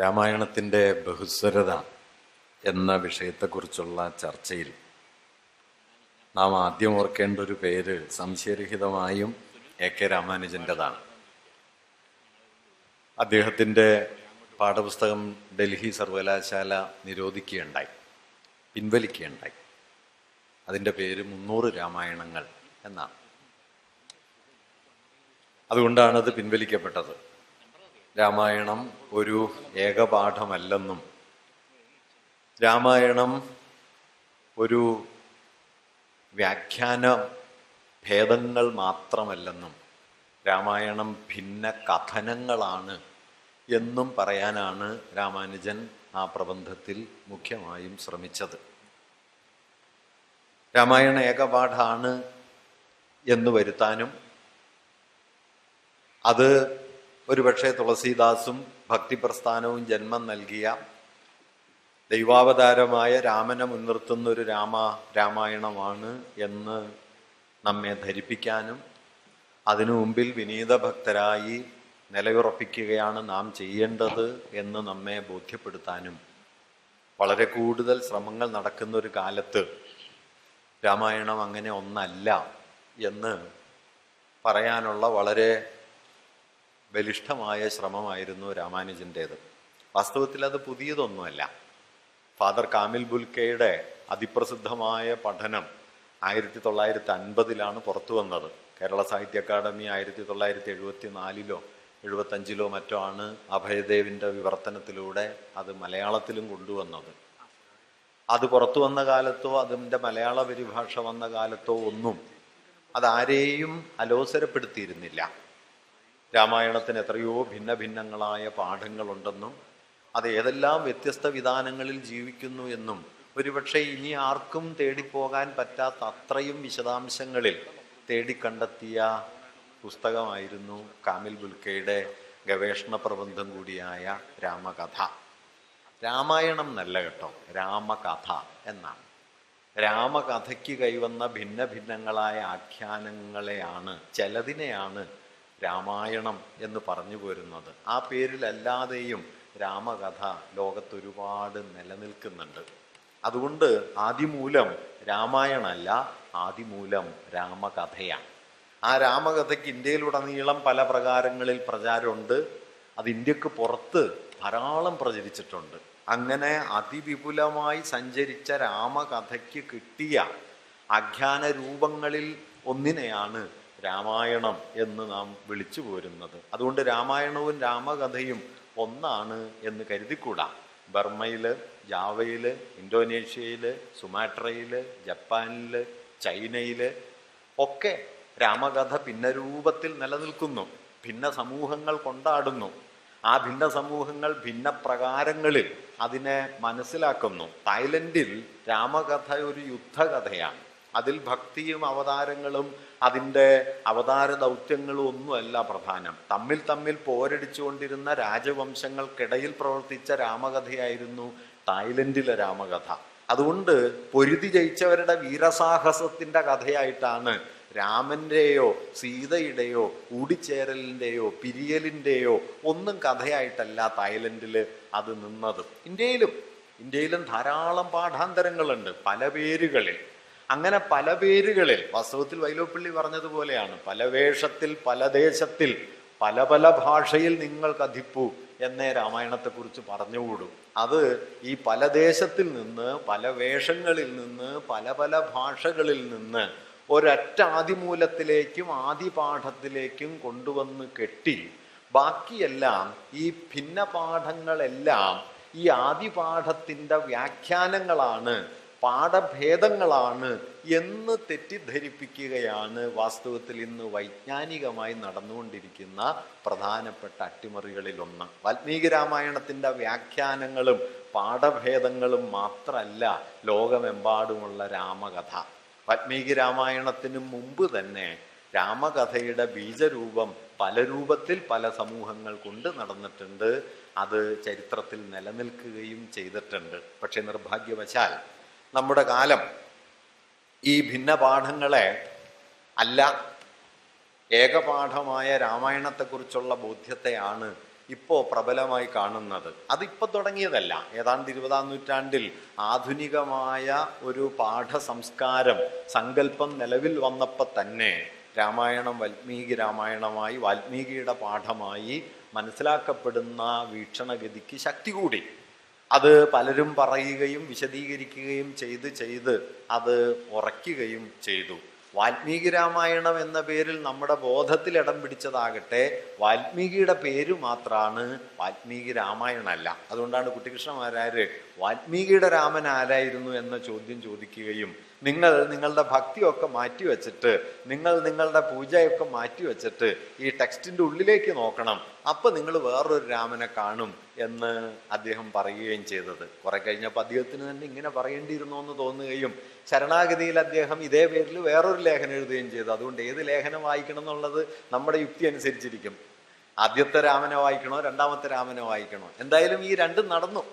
രാമായണത്തിന്റെ ബഹുസ്വരത എന്ന വിഷയത്തെക്കുറിച്ചുള്ള ചർച്ചയിൽ നാം ആദ്യം ഓർക്കേണ്ട ഒരു പേര് സംശയരഹിതമായും എ കെ രാമാനുജന്റെതാണ് അദ്ദേഹത്തിന്റെ പാഠപുസ്തകം ഡൽഹി സർവകലാശാല നിരോധിക്കുകയുണ്ടായി പിൻവലിക്കുകയുണ്ടായി. അതിന്റെ പേര് മുന്നൂറ് രാമായണങ്ങൾ എന്നാണ്. അതുകൊണ്ടാണ് അത് പിൻവലിക്കപ്പെട്ടത്. രാമായണം ഒരു ഏകപാഠമല്ലെന്നും രാമായണം ഒരു വ്യാഖ്യാന ഭേദങ്ങൾ മാത്രമല്ലെന്നും രാമായണം ഭിന്ന കഥനങ്ങളാണ് എന്നും പറയാനാണ് രാമാനുജൻ ആ പ്രബന്ധത്തിൽ മുഖ്യമായും ശ്രമിച്ചത്. രാമായണ ഏകപാഠാണ് എന്ന് വരുത്താനും അത് ഒരുപക്ഷെ തുളസീദാസും ഭക്തിപ്രസ്ഥാനവും ജന്മം നൽകിയ ദൈവാവതാരമായ രാമനെ മുൻനിർത്തുന്ന ഒരു രാമ രാമായണമാണ് എന്ന് നമ്മെ ധരിപ്പിക്കാനും അതിനു മുമ്പിൽ വിനീത ഭക്തരായി നിലയുറപ്പിക്കുകയാണ് നാം ചെയ്യേണ്ടത് എന്ന് നമ്മെ ബോധ്യപ്പെടുത്താനും വളരെ കൂടുതൽ ശ്രമങ്ങൾ നടക്കുന്ന ഒരു കാലത്ത് രാമായണം അങ്ങനെ ഒന്നല്ല എന്ന് പറയാനുള്ള വളരെ ബലിഷ്ഠമായ ശ്രമമായിരുന്നു രാമാനുജന്റേത് വാസ്തവത്തിൽ അത് പുതിയതൊന്നുമല്ല. ഫാദർ കാമിൽ ബുൽക്കയുടെ അതിപ്രസിദ്ധമായ പഠനം ആയിരത്തി തൊള്ളായിരത്തി അൻപതിലാണ് പുറത്തു വന്നത്. കേരള സാഹിത്യ അക്കാദമി ആയിരത്തി തൊള്ളായിരത്തി എഴുപത്തി നാലിലോ എഴുപത്തഞ്ചിലോ മറ്റോ ആണ് അഭയദേവിന്റെ വിവർത്തനത്തിലൂടെ അത് മലയാളത്തിലും കൊണ്ടുവന്നത്. അത് പുറത്തു വന്ന കാലത്തോ അതിന്റെ മലയാള പരിഭാഷ വന്ന കാലത്തോ ഒന്നും അതാരെയും അലോസരപ്പെടുത്തിയിരുന്നില്ല. രാമായണത്തിന് എത്രയോ ഭിന്ന ഭിന്നങ്ങളായ പാഠങ്ങളുണ്ടെന്നും അത് ഏതെല്ലാം വ്യത്യസ്ത വിധാനങ്ങളിൽ ജീവിക്കുന്നു എന്നും ഒരുപക്ഷെ ഇനി ആർക്കും തേടിപ്പോകാൻ പറ്റാത്ത അത്രയും വിശദാംശങ്ങളിൽ തേടിക്കണ്ടെത്തിയ പുസ്തകമായിരുന്നു കാമിൽ ബുൽക്കയുടെ ഗവേഷണ പ്രബന്ധം കൂടിയായ രാമകഥ. രാമായണം നല്ല കേട്ടോ രാമകഥ എന്നാണ്. രാമകഥയ്ക്ക് കൈവന്ന ഭിന്ന ഭിന്നങ്ങളായ ആഖ്യാനങ്ങളെയാണ് ചിലതിനെയാണ് രാമായണം എന്ന് പറഞ്ഞു പോരുന്നത്. ആ പേരിലല്ലാതെയും രാമകഥ ലോകത്തൊരുപാട് നിലനിൽക്കുന്നുണ്ട്. അതുകൊണ്ട് ആദിമൂലം രാമായണമല്ല ആദിമൂലം രാമകഥയാണ്. ആ രാമകഥയ്ക്ക് ഇന്ത്യയിലുടനീളം പല പ്രകാരങ്ങളിൽ പ്രചാരമുണ്ട്. അത് ഇന്ത്യയ്ക്ക് പുറത്ത് ധാരാളം പ്രചരിച്ചിട്ടുണ്ട്. അങ്ങനെ അതിവിപുലമായി സഞ്ചരിച്ച രാമകഥയ്ക്ക് കിട്ടിയ ആഖ്യാന രൂപങ്ങളിൽ ഒന്നിനെയാണ് രാമായണം എന്ന് നാം വിളിച്ചു പോരുന്നത്. അതുകൊണ്ട് രാമായണവും രാമകഥയും ഒന്നാണ് എന്ന് കരുതിക്കൂടാ. ബർമ്മയിൽ ജാവയിൽ ഇന്തോനേഷ്യയിൽ സുമാട്രയിൽ ജപ്പാനിൽ ചൈനയിൽ ഒക്കെ രാമകഥ ഭിന്ന രൂപത്തിൽ നിലനിൽക്കുന്നു. ഭിന്ന സമൂഹങ്ങൾ കൊണ്ടാടുന്നു. ആ ഭിന്ന സമൂഹങ്ങൾ ഭിന്ന പ്രകാരങ്ങളിൽ അതിനെ മനസ്സിലാക്കുന്നു. തായ്ലൻഡിൽ രാമകഥ ഒരു യുദ്ധകഥയാണ്. അതിൽ ഭക്തിയും അവതാരങ്ങളും അതിന്റെ അവതാര ദൗത്യങ്ങളും ഒന്നുമല്ല പ്രധാനം. തമ്മിൽ തമ്മിൽ പോരടിച്ചുകൊണ്ടിരുന്ന രാജവംശങ്ങൾക്കിടയിൽ പ്രവർത്തിച്ച രാമകഥയായിരുന്നു തായ്ലൻഡിലെ രാമകഥ. അതുകൊണ്ട് പൊരുതി ജയിച്ചവരുടെ വീരസാഹസത്തിന്റെ കഥയായിട്ടാണ് രാമന്റെയോ സീതയുടെയോ ഊടിച്ചേരലിന്റെയോ പിരിയലിന്റെയോ ഒന്നും കഥയായിട്ടല്ല തായ്ലൻഡിൽ അത് നിന്നത്. ഇന്ത്യയിലും ഇന്ത്യയിലും ധാരാളം പാഠാന്തരങ്ങളുണ്ട് പല പേരുകളിൽ. അങ്ങനെ പല പേരുകളിൽ വാസ്തവത്തിൽ വൈലോപ്പിള്ളി പറഞ്ഞതുപോലെയാണ് പല വേഷത്തിൽ പല ദേശത്തിൽ പല പല ഭാഷയിൽ നിങ്ങൾ കഥിപ്പു എന്നേ രാമായണത്തെക്കുറിച്ച് പറഞ്ഞുകൂടും. അത് ഈ പല ദേശത്തിൽ നിന്ന് പല വേഷങ്ങളിൽ നിന്ന് പല പല ഭാഷകളിൽ നിന്ന് ഒരൊറ്റ ആദിമൂലത്തിലേക്കും ആദിപാഠത്തിലേക്കും കൊണ്ടുവന്ന് കെട്ടി ബാക്കിയെല്ലാം ഈ ഭിന്ന പാഠങ്ങളെല്ലാം ഈ ആദിപാഠത്തിന്റെ വ്യാഖ്യാനങ്ങളാണ് പാഠഭേദങ്ങളാണ് എന്ന് തെറ്റിദ്ധരിപ്പിക്കുകയാണ് വാസ്തവത്തിൽ ഇന്ന് വൈജ്ഞാനികമായി നടന്നുകൊണ്ടിരിക്കുന്ന പ്രധാനപ്പെട്ട അട്ടിമറികളിലൊന്ന്. വാൽമീകി രാമായണത്തിന്റെ വ്യാഖ്യാനങ്ങളും പാഠഭേദങ്ങളും മാത്രമല്ല ലോകമെമ്പാടുമുള്ള രാമകഥ. വാൽമീകി രാമായണത്തിന് മുമ്പ് തന്നെ രാമകഥയുടെ ബീജരൂപം പല രൂപത്തിൽ പല സമൂഹങ്ങൾ കൊണ്ട് നടന്നിട്ടുണ്ട്. അത് ചരിത്രത്തിൽ നിലനിൽക്കുകയും ചെയ്തിട്ടുണ്ട്. പക്ഷെ നിർഭാഗ്യവശാൽ നമ്മുടെ കാലം ഈ ഭിന്ന പാഠങ്ങളെ അല്ല ഏകപാഠമായ രാമായണത്തെക്കുറിച്ചുള്ള ബോധ്യത്തെയാണ് ഇപ്പോൾ പ്രബലമായി കാണുന്നത്. അതിപ്പോൾ തുടങ്ങിയതല്ല. ഏതാണ്ട് ഇരുപതാം നൂറ്റാണ്ടിൽ ആധുനികമായ ഒരു പാഠ സംസ്കാരം സങ്കല്പം നിലവിൽ വന്നപ്പോൾ തന്നെ രാമായണം വാൽമീകി രാമായണമായി വാൽമീകിയുടെ പാഠമായി മനസ്സിലാക്കപ്പെടുന്ന വീക്ഷണഗതിക്ക് ശക്തി കൂടി. അത് പലരും പറയുകയും വിശദീകരിക്കുകയും ചെയ്ത് ചെയ്ത് അത് ഉറയ്ക്കുകയും ചെയ്തു. വാൽമീകി രാമായണം എന്ന പേരിൽ നമ്മുടെ ബോധത്തിൽ ഇടം പിടിച്ചതാകട്ടെ വാൽമീകിയുടെ പേര് മാത്രമാണ് വാൽമീകി രാമായണമല്ല. അതുകൊണ്ടാണ് കുട്ടികൃഷ്ണമാരാര് വാൽമീകിയുടെ രാമൻ ആരായിരുന്നു എന്ന ചോദ്യം ചോദിക്കുകയും നിങ്ങൾ നിങ്ങളുടെ ഭക്തിയൊക്കെ മാറ്റിവെച്ചിട്ട് നിങ്ങൾ നിങ്ങളുടെ പൂജയൊക്കെ മാറ്റിവെച്ചിട്ട് ഈ ടെക്സ്റ്റിന്റെ ഉള്ളിലേക്ക് നോക്കണം. അപ്പൊ നിങ്ങൾ വേറൊരു രാമനെ കാണും എന്ന് അദ്ദേഹം പറയുകയും ചെയ്തത്. കുറെ കഴിഞ്ഞപ്പോൾ അദ്ദേഹത്തിന് തന്നെ ഇങ്ങനെ പറയേണ്ടിയിരുന്നു എന്ന് തോന്നുകയും ശരണാഗതിയിൽ അദ്ദേഹം ഇതേ പേരിൽ വേറൊരു ലേഖനം എഴുതുകയും ചെയ്തു. അതുകൊണ്ട് ഏത് ലേഖനം വായിക്കണം എന്നുള്ളത് നമ്മുടെ യുക്തി അനുസരിച്ചിരിക്കും. ആദ്യത്തെ രാമനെ വായിക്കണോ രണ്ടാമത്തെ രാമനെ വായിക്കണോ? എന്തായാലും ഈ രണ്ടും നടന്നു.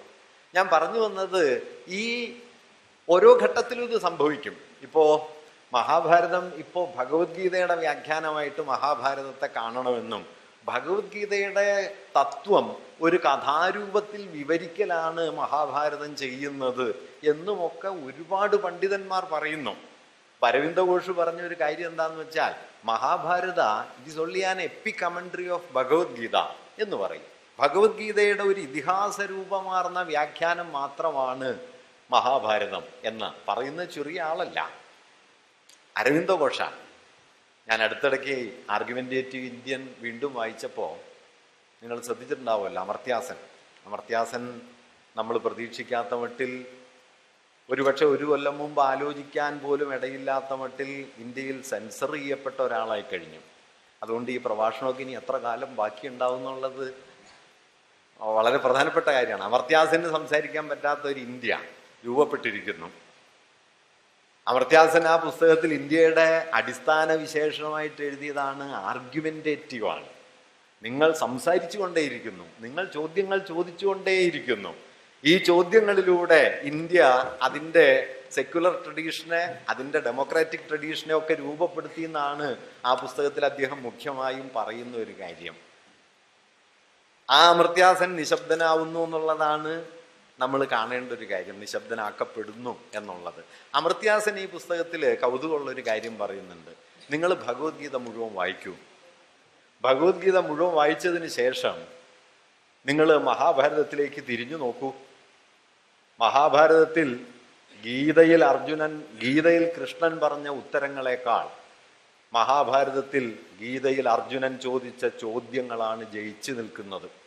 ഞാൻ പറഞ്ഞു വന്നത് ഈ ഓരോ ഘട്ടത്തിലും ഇത് സംഭവിക്കും. ഇപ്പോ മഹാഭാരതം ഇപ്പോ ഭഗവത്ഗീതയുടെ വ്യാഖ്യാനമായിട്ട് മഹാഭാരതത്തെ കാണണമെന്നും ഭഗവത്ഗീതയുടെ തത്വം ഒരു കഥാരൂപത്തിൽ വിവരിക്കലാണ് മഹാഭാരതം ചെയ്യുന്നത് എന്നുമൊക്കെ ഒരുപാട് പണ്ഡിതന്മാർ പറയുന്നു. പരവിന്ദ ഘോഷ് പറഞ്ഞ ഒരു കാര്യം എന്താന്ന് വെച്ചാൽ Mahabharata it is only an epic commentary of Bhagavad Gita എന്ന് പറയും. ഭഗവത്ഗീതയുടെ ഒരു ഇതിഹാസ രൂപമാർന്ന വ്യാഖ്യാനം മാത്രമാണ് മഹാഭാരതം എന്ന് പറയുന്ന ചെറിയ ആളല്ല. അരവിന്ദ ഞാൻ അടുത്തിടയ്ക്ക് ആർഗ്യുമെന്റേറ്റീവ് ഇന്ത്യൻ വീണ്ടും വായിച്ചപ്പോൾ നിങ്ങൾ ശ്രദ്ധിച്ചിട്ടുണ്ടാവുമല്ലോ അമർത്യാസൻ. അമർത്യാസൻ നമ്മൾ പ്രതീക്ഷിക്കാത്ത മട്ടിൽ ഒരുപക്ഷെ ഒരു കൊല്ലം മുമ്പ് ആലോചിക്കാൻ പോലും ഇടയില്ലാത്ത മട്ടിൽ ഇന്ത്യയിൽ സെൻസർ ചെയ്യപ്പെട്ട ഒരാളായി കഴിഞ്ഞു. അതുകൊണ്ട് ഈ പ്രഭാഷണമൊക്കെ ഇനി എത്ര കാലം ബാക്കിയുണ്ടാവും എന്നുള്ളത് വളരെ പ്രധാനപ്പെട്ട കാര്യമാണ്. അമർത്യാസിന് സംസാരിക്കാൻ പറ്റാത്ത ഒരു ഇന്ത്യ. രൂപപ്പെട്ടിരിക്കുന്നു. അമർത്യാസൻ ആ പുസ്തകത്തിൽ ഇന്ത്യയുടെ അടിസ്ഥാന വിശേഷമായിട്ട് എഴുതിയതാണ് ആർഗ്യുമെന്റേറ്റീവ് ആണ് നിങ്ങൾ സംസാരിച്ചു കൊണ്ടേയിരിക്കുന്നു നിങ്ങൾ ചോദ്യങ്ങൾ ചോദിച്ചുകൊണ്ടേയിരിക്കുന്നു. ഈ ചോദ്യങ്ങളിലൂടെ ഇന്ത്യ അതിന്റെ സെക്യുലർ ട്രഡീഷനെ അതിന്റെ ഡെമോക്രാറ്റിക് ട്രഡീഷനെ ഒക്കെ രൂപപ്പെടുത്തി എന്നാണ് ആ പുസ്തകത്തിൽ അദ്ദേഹം മുഖ്യമായും പറയുന്ന ഒരു കാര്യം. ആ അമർത്യാസൻ നിശബ്ദനാവുന്നു എന്നുള്ളതാണ് നമ്മൾ കാണേണ്ട ഒരു കാര്യം നിശബ്ദനാക്കപ്പെടുന്നു എന്നുള്ളത്. അമൃത്യാസൻ ഈ പുസ്തകത്തിൽ കൗതുകമുള്ള ഒരു കാര്യം പറയുന്നുണ്ട്. നിങ്ങൾ ഭഗവത്ഗീത മുഴുവൻ വായിക്കൂ. ഭഗവത്ഗീത മുഴുവൻ വായിച്ചതിന് ശേഷം നിങ്ങൾ മഹാഭാരതത്തിലേക്ക് തിരിഞ്ഞു നോക്കൂ. മഹാഭാരതത്തിൽ ഗീതയിൽ അർജുനൻ ഗീതയിൽ കൃഷ്ണൻ പറഞ്ഞ ഉത്തരങ്ങളെക്കാൾ മഹാഭാരതത്തിൽ ഗീതയിൽ അർജുനൻ ചോദിച്ച ചോദ്യങ്ങളാണ് ജയിച്ചു നിൽക്കുന്നത്.